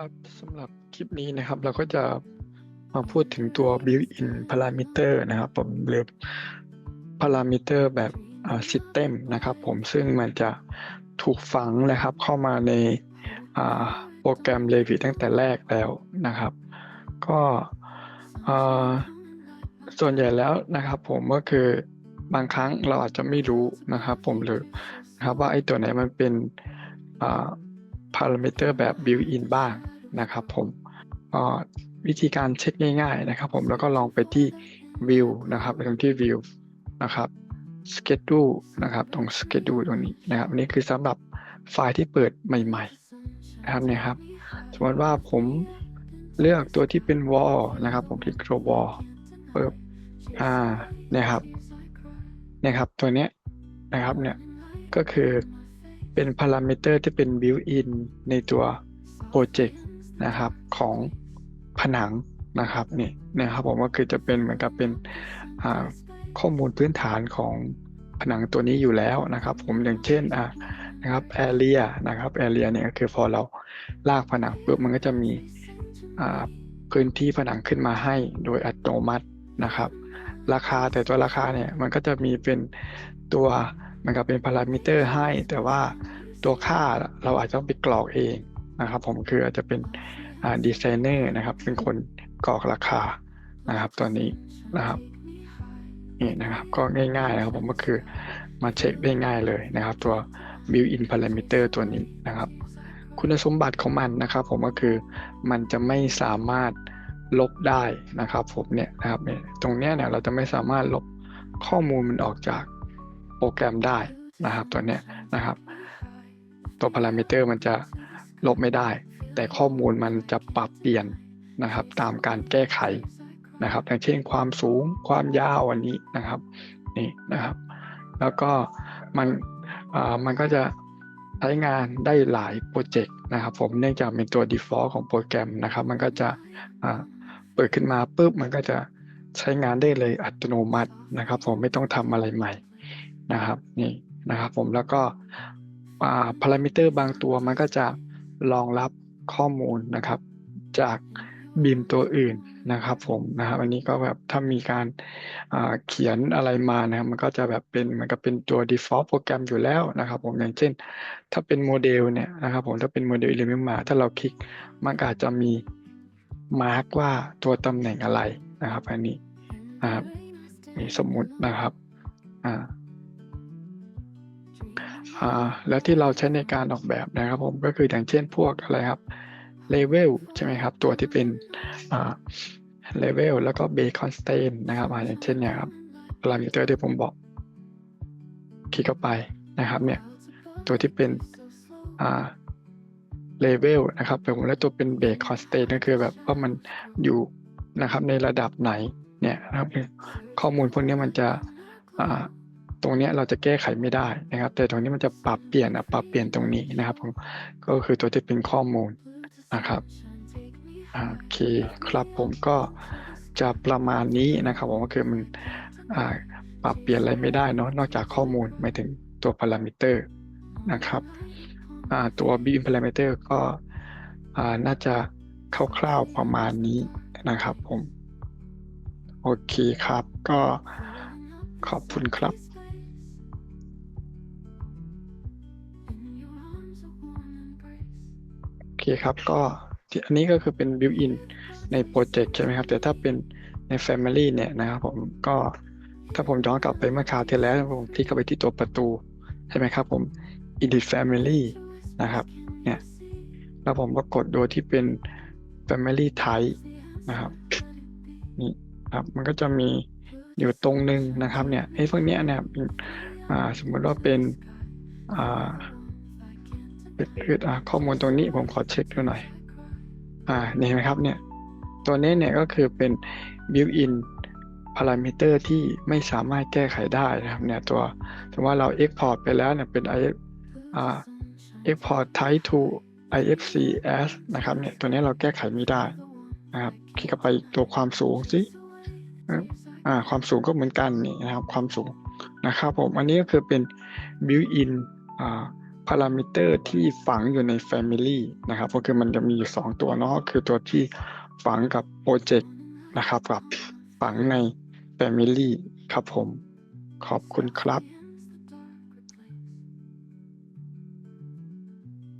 ครับสำหรับคลิปนี้นะครับ เราก็จะมาพูดถึงตัว built-in parameter นะครับ ผมหรือ parameter แบบ system นะครับ ผมซึ่งมันจะถูกฝังนะครับ เข้ามาในาโปรแกรม Revit ตั้งแต่แรกแล้วนะครับ ก็ส่วนใหญ่แล้วนะครับ ผมก็คือบางครั้งเราอาจจะไม่รู้นะครับ ผมหรือนะครับว่าไอ้ตัวไหนมันเป็น พารามิเตอร์แบบ built-in บ้างนะครับผมก็วิธีการเช็คง่ายๆนะครับผมแล้วก็ลองไปที่ view นะครับไปตรงที่ view นะครับ schedule นะครับตรง schedule ตรงนี้นะครับอันนี้คือสำหรับไฟล์ที่เปิดใหม่ๆนะครับเนี่ยครับสมมติว่าผมเลือกตัวที่เป็น wall นะครับ ผมคลิกตัว wall เปิดอ่าเนี่ยครับเนี่ยครับตัวเนี้ยนะครับเนี่ยก็คือ เป็นพารามิเตอร์ที่เป็น built-in ในตัวโปรเจกต์นะครับของผนังนะครับนี่นะครับผมก็คือจะเป็นเหมือนกับเป็นข้อมูลพื้นฐานของผนังตัวนี้อยู่แล้วนะครับผมอย่างเช่นอ่านะครับ area นะครับ area เนี่ยก็คือพอเราลากผนังปุ๊บมันก็จะมีพื้นที่ผนังขึ้นมาให้โดยอัตโนมัตินะครับ ราคาแต่ตัวราคาเนี่ยมันก็จะมีเป็นตัว มันก็เป็นพารามิเตอร์ให้ แต่ว่าตัวค่าเราอาจจะต้องไปกรอกเองนะครับ ผมคืออาจจะเป็นดีไซเนอร์นะครับเป็นคนกรอกราคานะครับตัวนี้นะครับนี่นะครับก็ง่ายๆนะครับผมก็คือมาเช็คได้ง่ายเลยนะครับ ตัว built-in parameter ตัวนี้นะครับ คุณสมบัติของมันนะครับ ผมก็คือมันจะไม่สามารถลบได้นะครับ ผมเนี่ยนะครับเนี่ยตรงเนี้ยเนี่ยเราจะไม่สามารถลบข้อมูลมันออกจาก รแกรมได้นะครับตัวเนี้ยนะครับ ตัวพารามิเตอร์มันจะลบไม่ได้ แต่ข้อมูลมันจะปรับเปลี่ยนนะครับ ตามการแก้ไขนะครับอย่างเช่นความสูงความยาวอันนี้นะครับนี่นะครับ แล้วก็มันอ่ามันก็จะใช้งานได้หลายโปรเจกต์นะครับ ผมเนื่องจากเป็นตัว default ของโปรแกรมนะครับ มันก็จะอ่าเปิดขึ้นมาปุ๊บมันก็จะใช้งานได้เลยอัตโนมัตินะครับ ผมไม่ต้องทำอะไรใหม่ นะครับนี่นะครับผมแล้วก็พารามิเตอร์บางตัวมันก็จะรองรับข้อมูลนะครับ จากบีมตัวอื่นนะครับผมนะครับอันนี้ก็แบบถ้ามีการเขียนอะไรมานะครับมันก็จะแบบเป็นมือนกับเป็นตัว default โปรแกรมอยู่แล้วนะครับ ผมอย่างเช่น ถ้าเป็นโมเดลเนี่ยนะครับผมถ้าเป็นโมเดล element มาถ้าเราคลิกมันก็อาจจะมีมาร์กว่าตัวตำแหน่งอะไรนะครับ อันนี้นะครับมีสมมุตินะครับอ่า แล้วที่เราใช้ในการออกแบบนะครับผมก็คืออย่างเช่นพวกอะไรครับเลเวลใช่ไหมครับ ตัวที่เป็นเลเวลแล้วก็เบคอนสเตนนะครับอย่างเช่นเนี่ยครับพารามิเตอร์ที่ผมบอก คลิกเข้าไปนะครับเนี่ยตัวที่เป็นเลเวลนะครับผมแล้วตัวเป็นเบคอนสเตนก็คือแบบว่ามันอยู่นะครับในระดับไหนเนี่ยนะครับข้อมูลพวกนี้มันจะ ตรงนี้เราจะแก้ไขไม่ได้นะครับ แต่ตรงนี้มันจะปรับเปลี่ยนปรับเปลี่ยนตรงนี้นะครับผมก็คือตัวที่เป็นข้อมูลนะครับโอเคครับผมก็จะประมาณนี้นะครับผมก็คือมันปรับเปลี่ยนอะไรไม่ได้เนาะนอกจากข้อมูลหมายถึงตัวพารามิเตอร์นะครับตัว beam parameter ก็น่าจะคร่าวๆประมาณนี้นะครับผม โอเคครับก็ขอบคุณครับ เคครับก็อันนี้ก็คือเป็น built-in ในโปรเจกต์ใช่ไหมครับ แต่ถ้าเป็นใน Family เนี่ยนะครับผมก็ถ้าผมย้อนกลับไปเมื่อคราวที่แล้วผมคลิกเข้าไปที่ตัวประตูใช่ไหมครับผม edit family นะครับเนี่ยแล้วผมก็กดดยที่เป็น family type นะครับนี่ครับมันก็จะมีอยู่ตรงหนึ่งนะครับเนี่ยไอ้พวกเนี้ยเนี่ยสมมติว่าเป็นอ่า คือข้อมูลตรงนี้ผมขอเช็คดูหน่อย อ่านี่เห็นไหมครับเนี่ยตัวนี้เนี่ยก็คือเป็น built-in parameter ที่ไม่สามารถแก้ไขได้นะครับเนี่ยตัวสมมติว่าเรา export ไปแล้วเนี่ยเป็น IF อ่า export type to ifcs นะครับเนี่ยตัวนี้เราแก้ไขไม่ได้นะครับคลิกไปตัวความสูงสิอ่าความสูงก็เหมือนกันนี่นะครับความสูงนะครับผมอันนี้ก็คือเป็น built-in อ่า พารามิเตอร์ที่ฝังอยู่ใน Family นะครับก็คือมันจะมีอยู่สองตัวเนาะคือตัวที่ฝังกับโปรเจกต์นะครับกับฝังใน Family ครับผม ขอบคุณครับ